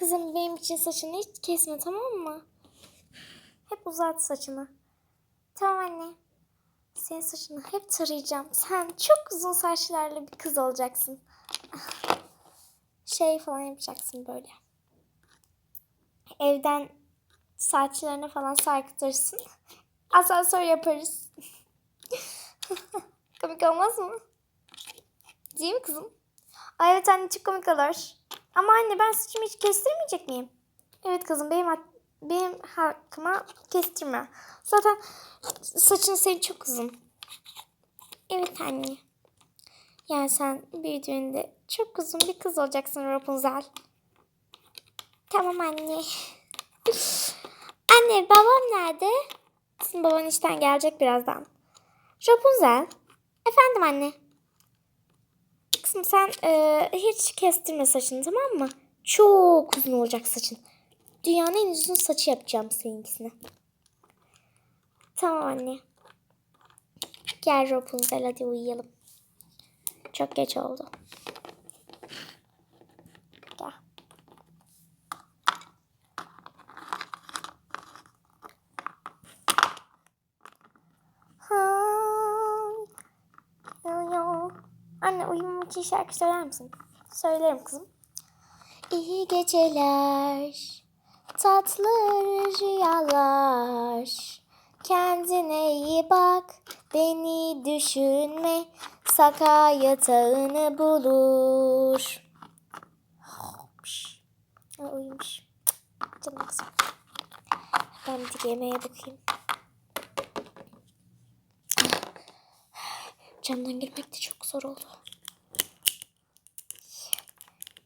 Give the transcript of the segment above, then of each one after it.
Kızım benim için saçını hiç kesme tamam mı? Hep uzat saçını. Tamam anne. Senin saçını hep tarayacağım. Sen çok uzun saçlarla bir kız olacaksın. Şey falan yapacaksın böyle. Evden saçlarına falan sarkıtırsın. Asansör yaparız. komik olmaz mı? Değil mi kızım? Ay evet anne çok komik olur. Ama anne ben saçımı hiç kestirmeyecek miyim? Evet kızım benim benim hakkıma kestirme. Zaten saçın senin çok uzun. Evet anne. Yani sen büyüdüğünde çok uzun bir kız olacaksın Rapunzel. Tamam anne. Anne babam nerede? Sizin baban işten gelecek birazdan. Rapunzel. Efendim anne. Kızım sen e, hiç kestirme saçını tamam mı? Çok uzun olacak saçın. Dünyanın en uzun saçı yapacağım seninkisine. Tamam anne. Gel Rapunzel hadi uyuyalım. Çok geç oldu. Gel. Ha. Yo, yo. Anne uyumam için şarkı söyler misin? Söylerim kızım. İyi geceler, tatlı rüyalar. Kendine iyi bak, beni düşünme. Saka yatağını bulur. Uyumuş. Canım. Ben bir yemeğe bakayım. Camdan girmek de çok zor oldu.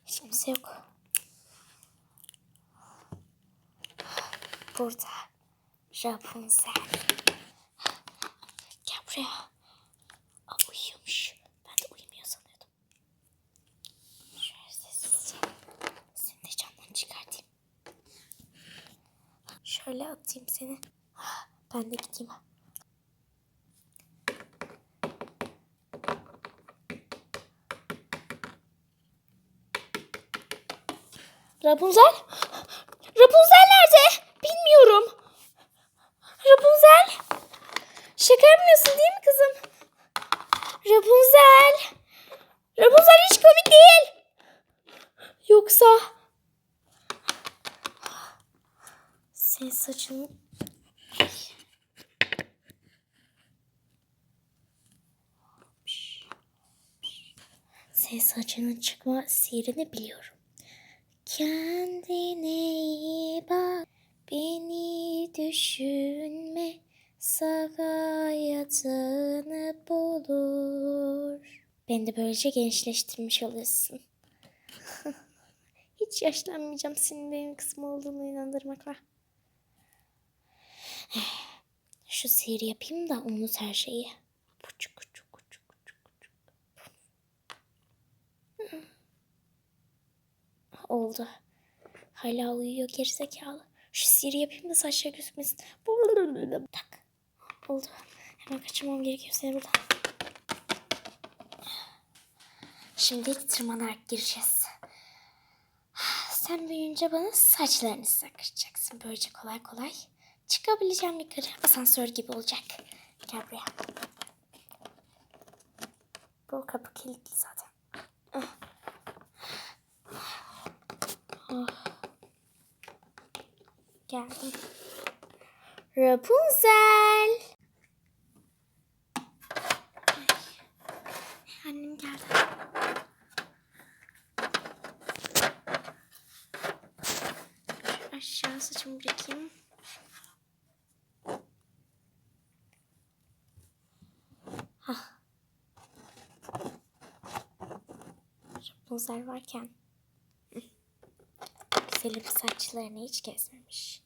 Hiç kimse yok. Burada Rapunzel. Gel buraya. Aa, uyuyormuş. Ben de uyumuyor sanıyordum. Seni de camdan. Şöyle atayım seni. Ben de gideyim. Rapunzel? Rapunzel nerede? Bilmiyorum. Rapunzel? Şaka yapmıyorsun değil mi kızım? Rapunzel. Rapunzel hiç komik değil. Yoksa... Senin saçın... Senin saçının çıkma sihrini biliyorum. Kendine iyi bak, beni düşünme, saka yatağını bulur. Beni de böylece gençleştirmiş oluyorsun. Hiç yaşlanmayacağım senin benim kızım olduğunu inandırmakla. Şu sihir yapayım da unut her şeyi. Puçuk Oldu. Hala uyuyor gerizekalı. Şu sihiri yapayım da saçları gözükmesin. Tak. Oldu. Hemen kaçırmam gerekiyor seni buradan. Şimdi tırmanarak gireceğiz. Sen büyüyünce bana saçlarını sakıracaksın. Böylece kolay kolay çıkabileceğim yukarı. Asansör gibi olacak. Gel buraya. Bu kapı kilitli zaten. Geldim. Rapunzel. Ay, Annem geldi. Şu aşağı saçımı bırakayım. Hah. Rapunzel varken güzelim saçlarını hiç kesmemiş.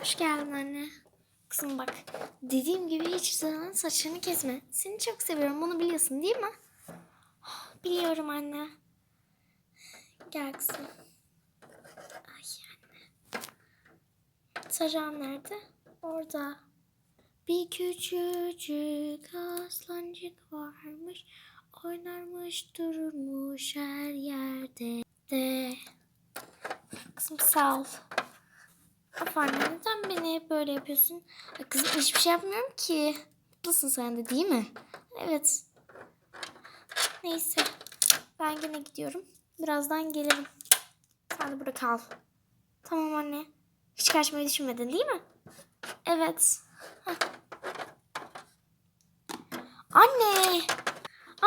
Hoş geldin anne. Kızım bak dediğim gibi hiç zaman saçlarını kesme. Seni çok seviyorum bunu biliyorsun değil mi? Biliyorum anne. Gel kızım. Ay anne. Tarağım nerede? Orada. Bir küçücük aslancık varmış. Oynarmış dururmuş her yerde de. Kızım sağ ol. Of neden beni hep böyle yapıyorsun? Kızım hiçbir şey yapmıyorum ki. Mutlusun sen de değil mi? Evet. Neyse. Ben yine gidiyorum. Birazdan gelirim. Sen de burada kal. Tamam anne. Hiç kaçmayı düşünmedin değil mi? Evet. Heh. Anne.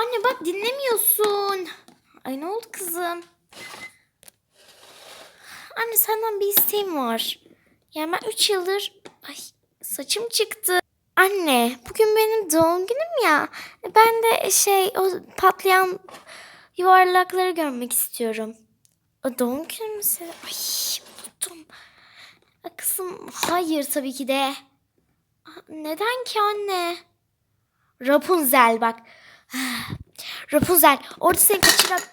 Anne bak dinlemiyorsun. Ay ne oldu kızım? Anne senden bir isteğim var. Yani ben 3 yıldır... Ay saçım çıktı. Anne bugün benim doğum günüm ya. Ben de şey o patlayan yuvarlakları görmek istiyorum. O doğum günü mü senin? Ay unuttum. Kızım hayır tabii ki de. Neden ki anne? Rapunzel bak. Rapunzel orada seni kaçırıp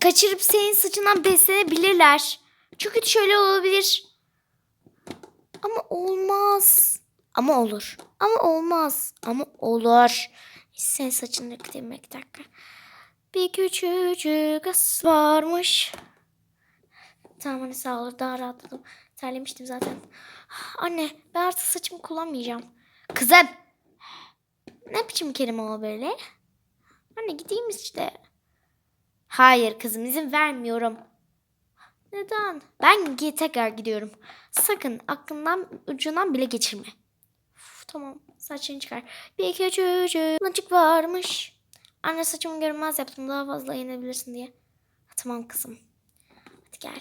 kaçırıp senin saçından beslenebilirler. Çok şöyle olabilir. Ama olmaz. Ama olur. Ama olmaz. Ama olur. Senin saçını yıkayayım bir dakika. Bir küçücük kız varmış. Tamam anne sağ ol. Daha rahatladım. Terlemiştim zaten. Anne ben artık saçımı kullanmayacağım. Kızım. Ne biçim kelime o böyle? Anne gideyim işte. Hayır kızım izin vermiyorum. Neden? Ben tekrar gidiyorum. Sakın aklından ucundan bile geçirme. Uf, tamam saçını çıkar. Bir küçücük mıcık varmış. Anne saçımı görünmez yaptım daha fazla yenebilirsin diye. Tamam kızım. Hadi gel.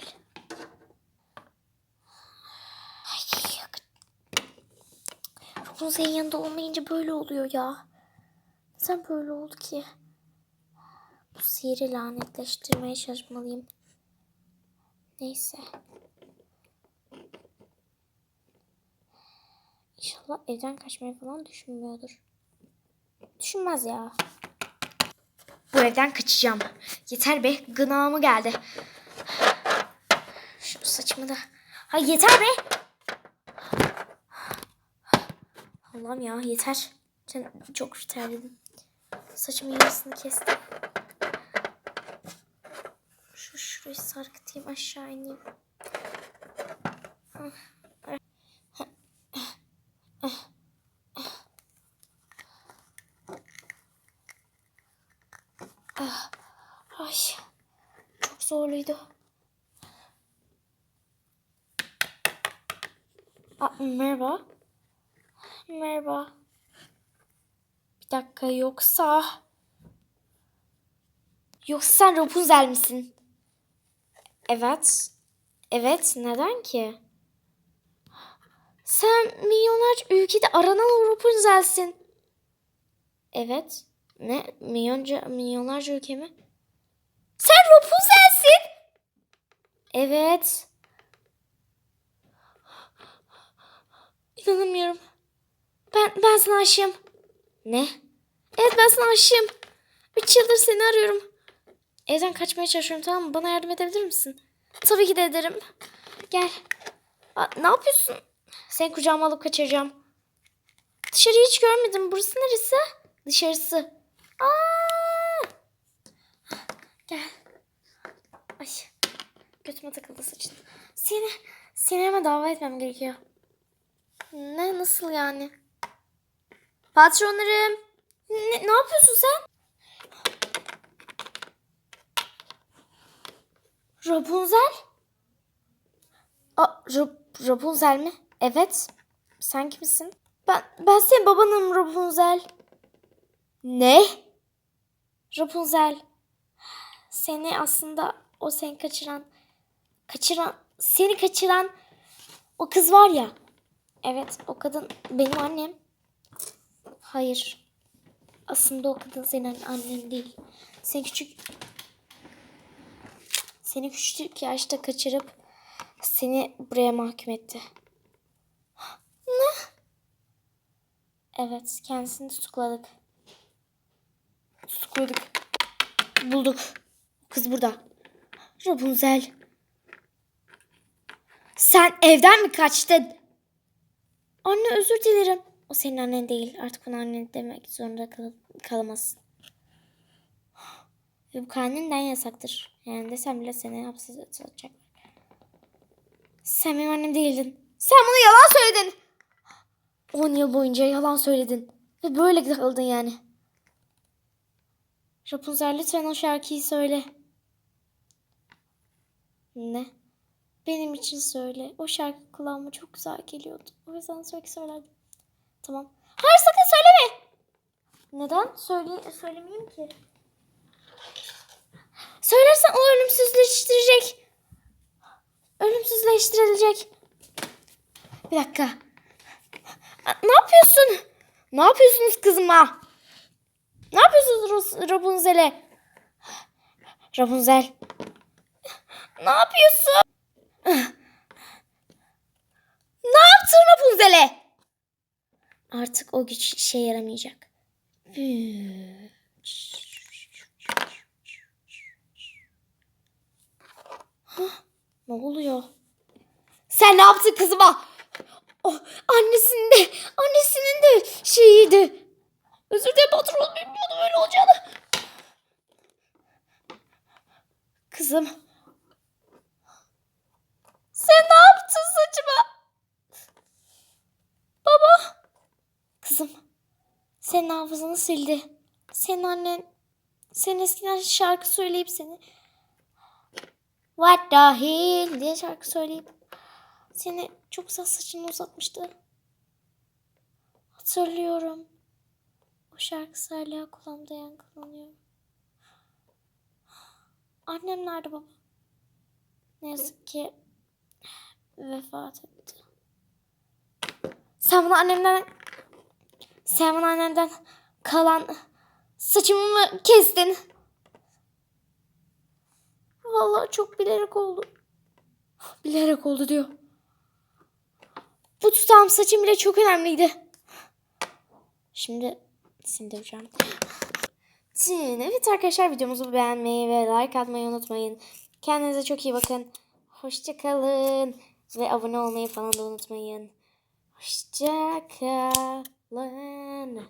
Rapunzel'in yanında olmayınca böyle oluyor ya. Neden böyle oldu ki? Bu sihiri lanetleştirmeye çalışmalıyım. Neyse. İnşallah evden kaçmayı falan düşünmüyordur. Düşünmez ya. Bu evden kaçacağım. Yeter be gınağımı geldi. Şu saçımı da. Ha yeter be. Allah'ım ya yeter. Sen çok terledim. Saçımın yarısını kestim. Şu şurayı sarkıtayım aşağı ineyim. Ay, çok zorluydu. Aa, merhaba. Merhaba. Bir dakika yoksa... Yoksa sen Rapunzel misin? Evet. Evet, neden ki? Sen milyonlarca ülkede aranan Rapunzel'sin. Evet. Ne? Milyonca, milyonlarca ülke mi? Sen Rapunzel'sin. Evet. İnanamıyorum. Ben, ben sana aşığım. Ne? Evet ben sana aşığım. Üç yıldır seni arıyorum. Evden kaçmaya çalışıyorum tamam mı? Bana yardım edebilir misin? Tabii ki de ederim. Gel. Aa, ne yapıyorsun? Seni kucağıma alıp kaçıracağım. Dışarıyı hiç görmedim. Burası neresi? Dışarısı. Aa! Gel. Ay. Götüme takıldı saçın. Seni, seni hemen davet etmem gerekiyor. Ne? Nasıl yani? Patronlarım. Ne, ne yapıyorsun sen? Rapunzel? Aa, Ra- Rapunzel mi? Evet. Sen kimsin? Ben, ben senin babanım Rapunzel. Ne? Rapunzel. Seni aslında o seni kaçıran, kaçıran, seni kaçıran o kız var ya. Evet o kadın benim annem. Hayır. Aslında o kadın senin annen değil. Seni küçük seni küçük yaşta kaçırıp seni buraya mahkum etti. Ne? Evet, kendisini tutukladık. Tutukladık. Bulduk. Kız burada. Rapunzel. Sen evden mi kaçtın? Anne özür dilerim. O senin annen değil. Artık ona annen demek zorunda kal kalamazsın. Ve bu kanunen yasaktır. Yani desem bile seni hapse atacaklar. Sen benim annem değildin. Sen bunu yalan söyledin. 10 yıl boyunca yalan söyledin. Ve böyle kaldın yani. Rapunzel lütfen o şarkıyı söyle. Ne? Benim için söyle. O şarkı kulağıma çok güzel geliyordu. O yüzden sürekli söylerdim. Tamam. Hayır sakın söyleme. Neden? Söyle söylemeyeyim ki. Söylersen o ölümsüzleştirecek. Ölümsüzleştirilecek. Bir dakika. Ne yapıyorsun? Ne yapıyorsunuz kızıma? Ne yapıyorsunuz Rapunzel'e? Rapunzel. Ne yapıyorsun? Ne yaptın Rapunzel'e? Artık o güç işe yaramayacak. Hah, ne oluyor? Sen ne yaptın kızıma? O annesinin de annesinin de şeyiydi. Özür dilerim patron bilmiyordum öyle olacağını. Kızım. Sen ne yaptın saçıma? Baba. Kızım. Senin hafızanı sildi. Senin annen sen eskiden şarkı söyleyip seni What the hell diye şarkı söyleyip seni çok güzel saçını uzatmıştı. Hatırlıyorum. O şarkısı hala kulağımda yankılanıyor. Annem nerede baba? Ne yazık ki vefat etti. Sen bunu annemden bunu annemden kalan saçımı mı kestin? Vallahi çok bilerek oldu. Bilerek oldu diyor. Bu tutam saçım bile çok önemliydi. Şimdi sindireceğim. Şimdi evet arkadaşlar videomuzu beğenmeyi ve like atmayı unutmayın. Kendinize çok iyi bakın. Hoşçakalın. Ve abone olmayı falan da unutmayın. Hoşçakalın. Learn.